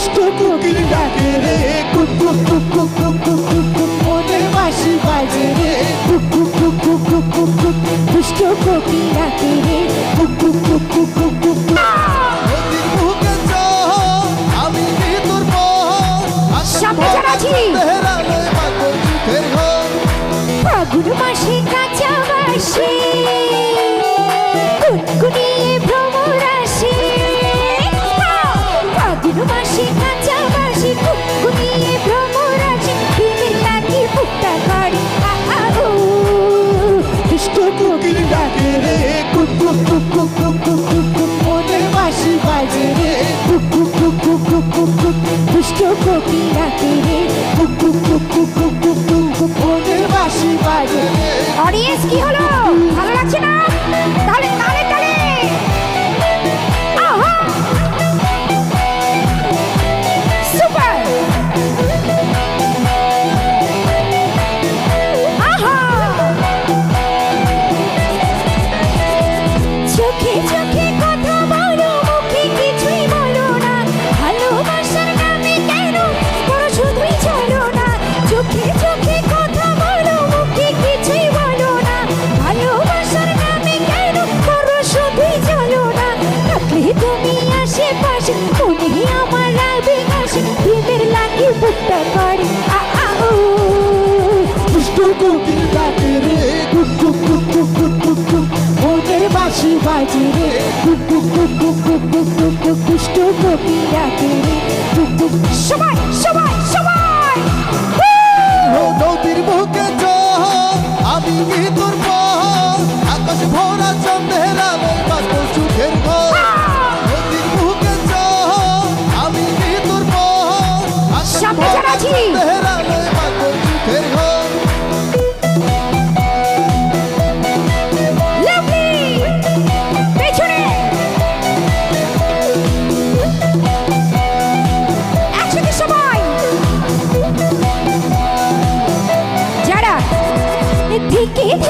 দুষ্ট কোকিল ডাকে রে কুক কুক কুক কুক কুক কুক কুক কুক মনে বাসি বাজে রে কুক কুক কুক কুক কুক কুক কুক দুষ্ট কোকিল ডাকে রে কুক কুক কুক কুক কুক কুক ফাগুন মাসে কাঁচা বাসে কুটকুটিয়ে ওদের বাসি বাজে অডিয়েন্স কি হলো? আসি বাজি রে কুকুকুকুকুকুকুকুকুষ্টপতি রাতে রে কুকুক সবাই সবাই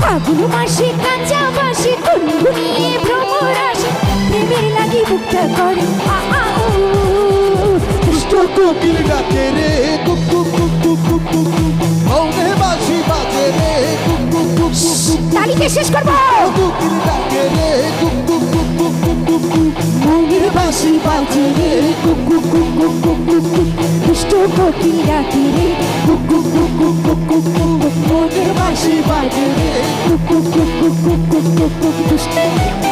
ফাগুন মাসে কাঁচা বাসে গুনগুনিয়ে ভ্রমর আসে প্রেমের লাগি বুকটা করে কোকিল ডাকে রে কুক কুক কুক মৌনে বাসি বাজে রে কুক কুক কুক তালিকে শেষ করব কোকিল ডাকে রে কুক কুক কুক কুক বাসি বাজে রে কুক কুক কুক দুষ্ট কোকিল ডাকে রে কুক কুক কুক she might do it.